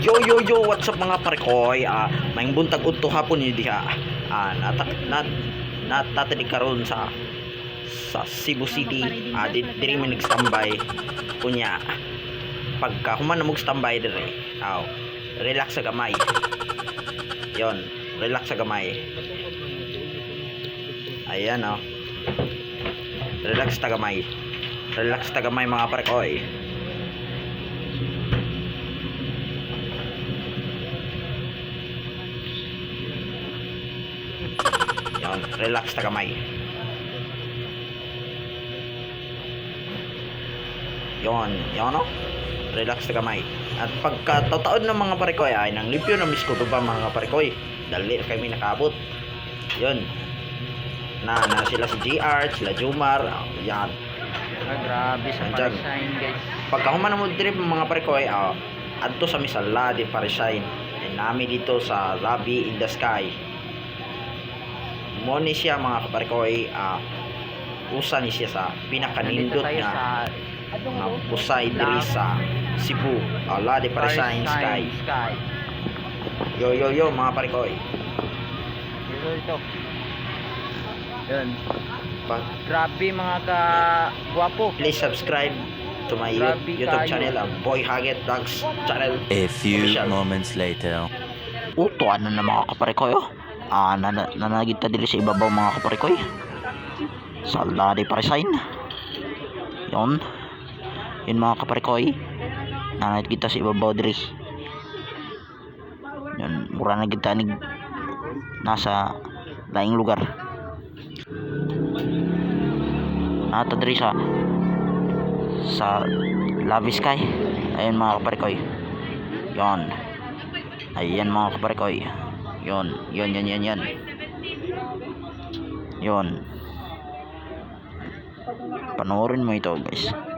Yo yo yo, what's up mga parikoy? Ah, may buntag udto hapon ni diha. Ah, nata nat karon sa sa Cebu City. Ah, di diri man nagstambay. Kunya pagka human na mo standby dire. Aw, relax sa gamay. Yon, relax sa gamay. Ayan oh. Relax ta gamay. Relax ta gamay mga parikoy. Yan, relax na kamay. Yon, yon no? Relax na kamay. At pagka tataon ng mga parikoy ay nang limpyo na misko ba mga parikoy. Dali kami nakabot. Yon. Na, na sila si GR, sila Jumar, yan. Ah, grabe sa. Parisain guys. Pagka humana mo trip mga parikoy, ah, adto sa misala di Parisain. And nami dito sa Rabi in the Sky. Mo ni siya mga kaparikoy, ah, usa ni siya sa pinakanindot nga sa nga usay diri sa Cebu. Ala di Parisain Sky. Sky. Yo yo yo mga parikoy. Dito ito. Yun. Pa- Grabe mga ka guwapo. please subscribe to my Grabe YouTube kayo. channel, ang Boy Haget Vlogs channel. A few Official. moments later. Uto ano na mga kaparikoy oh. Ah, nana, nanagita dili sa ibabaw mga kaparikoy. Sa Lari Parisain. Yon. Yun mga kaparikoy. Nanagita sa ibabaw diri. Yun, mura na kita nig nasa laing lugar. Nata diri sa sa Lavi Sky. Ayun mga kaparikoy. Yon. Ayan mga kaparikoy. Yon, yon, yon, yon, yon. Yon. Panoorin mo ito guys.